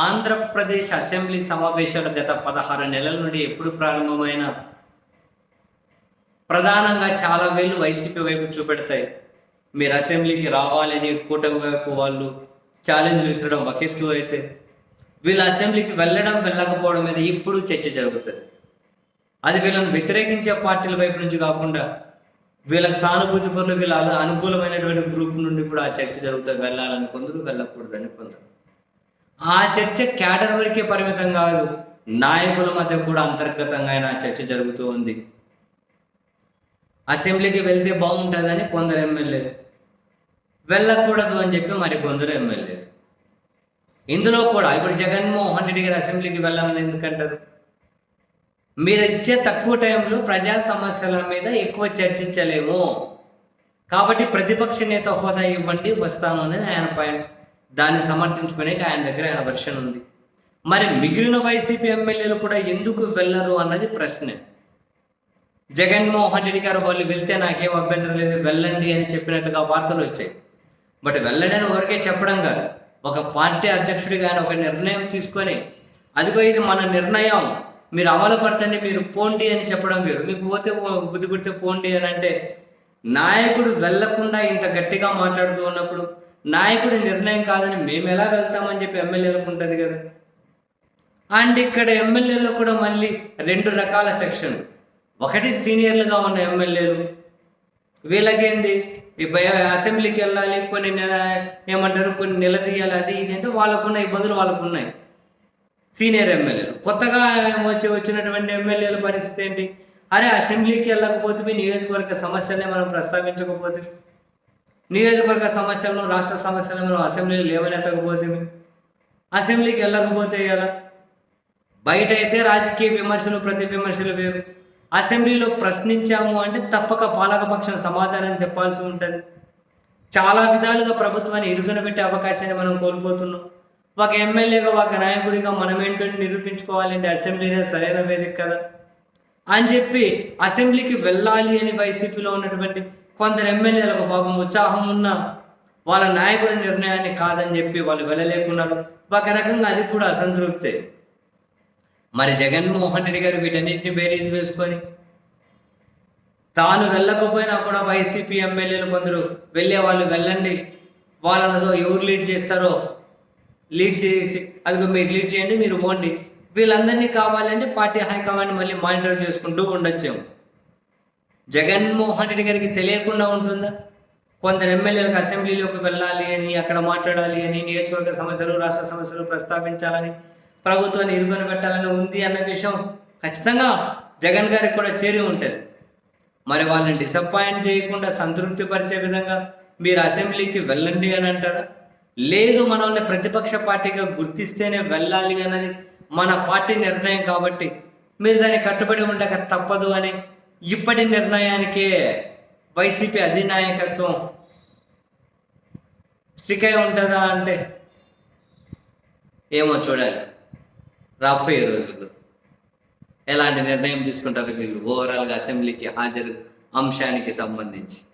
Andhra Pradesh assembly సమావేశాలు గత పదహారు నెలల నుండి ఎప్పుడు ప్రారంభమైన? ప్రధానంగా చాలా వేళ్ళు వైసీపీ వైపు చూపెడతాయి. మీరు అసెంబ్లీకి రావాలని కూటమి వైపు వాళ్ళు ఛాలెంజ్ విసరడం ఒక ఎత్తు అయితే వీళ్ళు అసెంబ్లీకి వెళ్ళడం వెళ్ళకపోవడం మీద ఇప్పుడు చర్చ జరుగుతుంది. అది వీళ్ళని వ్యతిరేకించే పార్టీల వైపు నుంచి కాకుండా వీళ్ళకి సానుభూతి పనులు వీళ్ళ అనుకూలమైనటువంటి గ్రూప్ నుండి కూడా ఆ చర్చ జరుగుతుంది. వెళ్ళాలని కొందరు వెళ్ళకూడదని కొందరు. ఆ చర్చ క్యాడర్ వరకే పరిమితం కాదు. నాయకుల మధ్య కూడా అంతర్గతంగా ఆ చర్చ జరుగుతూ ఉంది. అసెంబ్లీకి వెళ్తే బాగుంటుందని కొందరు ఎమ్మెల్యేలు. వెళ్ళకూడదు అని చెప్పి మరి కొందరు ఎమ్మెల్యేలు. ఇందులో కూడా ఇప్పుడు జగన్మోహన్ రెడ్డి గారు అసెంబ్లీకి వెళ్ళాలని ఎందుకంటారు? మీరు ఇచ్చే తక్కువ టైంలో ప్రజా సమస్యల మీద ఎక్కువ చర్చించలేము. కాబట్టి ప్రతిపక్ష నేత హోదా ఇవ్వండి వస్తాను అనేది ఆయన పాయింట్. దాన్ని సమర్థించుకునే ఆయన దగ్గర ఆయన వర్షన్ ఉంది. మరి మిగిలిన వైసీపీ ఎమ్మెల్యేలు కూడా ఎందుకు వెళ్ళరు అన్నది ప్రశ్నే. జగన్మోహన్ రెడ్డి గారు వాళ్ళు వెళ్తే నాకేం అభ్యంతరం లేదు వెళ్ళండి అని చెప్పినట్లుగా వార్తలు వచ్చాయి. బట్ వెళ్ళండి అని ఊరికే చెప్పడం కాదు. ఒక పార్టీ అధ్యక్షుడిగా ఆయన ఒక నిర్ణయం తీసుకొని అదిగో ఇది మన నిర్ణయం మీరు అమలుపరచండి మీరు పోండి అని చెప్పడం వేరు. మీకు పోతే బుద్ధి పుడితే పోండి అని అంటే నాయకుడు వెళ్ళకుండా ఇంత గట్టిగా మాట్లాడుతూ ఉన్నప్పుడు నాయకుడి నిర్ణయం కాదని మేము ఎలా వెళ్తామని చెప్పి ఎమ్మెల్యేలకు ఉంటుంది కదా. అండ్ ఇక్కడ ఎమ్మెల్యేలో కూడా మళ్ళీ రెండు రకాల సెక్షన్. ఒకటి సీనియర్లుగా ఉన్న ఎమ్మెల్యేలు. వీళ్ళకేంది? ఈ భయ అసెంబ్లీకి వెళ్ళాలి కొన్ని నెల ఏమంటారు కొన్ని నిలదీయాలి అది ఇది అంటే వాళ్ళకున్న ఇబ్బందులు వాళ్ళకు ఉన్నాయి సీనియర్ ఎమ్మెల్యేలు. కొత్తగా వచ్చి వచ్చినటువంటి ఎమ్మెల్యేల పరిస్థితి ఏంటి? అరే అసెంబ్లీకి వెళ్ళకపోతే మీ నియోజకవర్గ సమస్యనే మనం ప్రస్తావించకపోతే. నియోజకవర్గ సమస్యలను రాష్ట్ర సమస్యలను మనం అసెంబ్లీలో లేవనెత్తకపోతే అసెంబ్లీకి వెళ్ళకపోతే ఎలా? బయట అయితే రాజకీయ విమర్శలు ప్రతి విమర్శలు వేరు. అసెంబ్లీలో ప్రశ్నించాము అంటే తప్పక పాలకపక్షం సమాధానం చెప్పాల్సి ఉంటుంది. చాలా విధాలుగా ప్రభుత్వాన్ని ఇరుగున పెట్టే అవకాశాన్ని మనం కోల్పోతున్నాం. ఒక ఎమ్మెల్యేగా ఒక నాయకుడిగా మనం ఏంటో నిరూపించుకోవాలంటే అసెంబ్లీనే సరైన వేదిక కదా. అని చెప్పి అసెంబ్లీకి వెళ్ళాలి అని వైసీపీలో ఉన్నటువంటి కొందరు ఎమ్మెల్యేలకు పాపం ఉత్సాహం ఉన్న వాళ్ళ నాయకుడి నిర్ణయాన్ని కాదని చెప్పి వాళ్ళు వెళ్ళలేకున్నారు. ఒక రకంగా అది కూడా అసంతృప్తే. మరి జగన్మోహన్ రెడ్డి గారు వీటన్నిటిని బేరీజ్ వేసుకొని తాను వెళ్ళకపోయినా కూడా వైసీపీ ఎమ్మెల్యేలు కొందరు వెళ్ళే వాళ్ళు వెళ్ళండి. వాళ్ళతో ఎవరు లీడ్ చేస్తారో లీడ్ చేసి అదిగో మీరు లీడ్ చేయండి మీరు పోండి. వీళ్ళందరినీ కావాలంటే పార్టీ హైకమాండ్ మళ్ళీ మానిటర్ చేసుకుంటూ ఉండొచ్చాము. జగన్మోహన్ రెడ్డి గారికి తెలియకుండా ఉంటుందా? కొందరు ఎమ్మెల్యేలకు అసెంబ్లీలోకి వెళ్ళాలి అని అక్కడ మాట్లాడాలి అని నియోజకవర్గ సమస్యలు రాష్ట్ర సమస్యలు ప్రస్తావించాలని ప్రభుత్వాన్ని ఇరుగున పెట్టాలని ఉంది అన్న విషయం ఖచ్చితంగా జగన్ గారికి కూడా చేరి ఉంటుంది. మరి వాళ్ళని డిసప్పాయింట్ చేయకుండా సంతృప్తి పరిచే విధంగా మీరు అసెంబ్లీకి వెళ్ళండి అని అంటారా? లేదు మనల్ని ప్రతిపక్ష పార్టీగా గుర్తిస్తేనే వెళ్ళాలి అన్నది మన పార్టీ నిర్ణయం కాబట్టి మీరు దాన్ని కట్టుబడి ఉండక తప్పదు అని ఇప్పటి నిర్ణయానికే వైసీపీ అధినాయకత్వం స్టిక్ అయి ఉంటుందా అంటే? ఏమో చూడాలి. రాబోయే రోజుల్లో ఎలాంటి నిర్ణయం తీసుకుంటారు వీళ్ళు? ఓవరాల్గా అసెంబ్లీకి హాజరు అంశానికి సంబంధించి.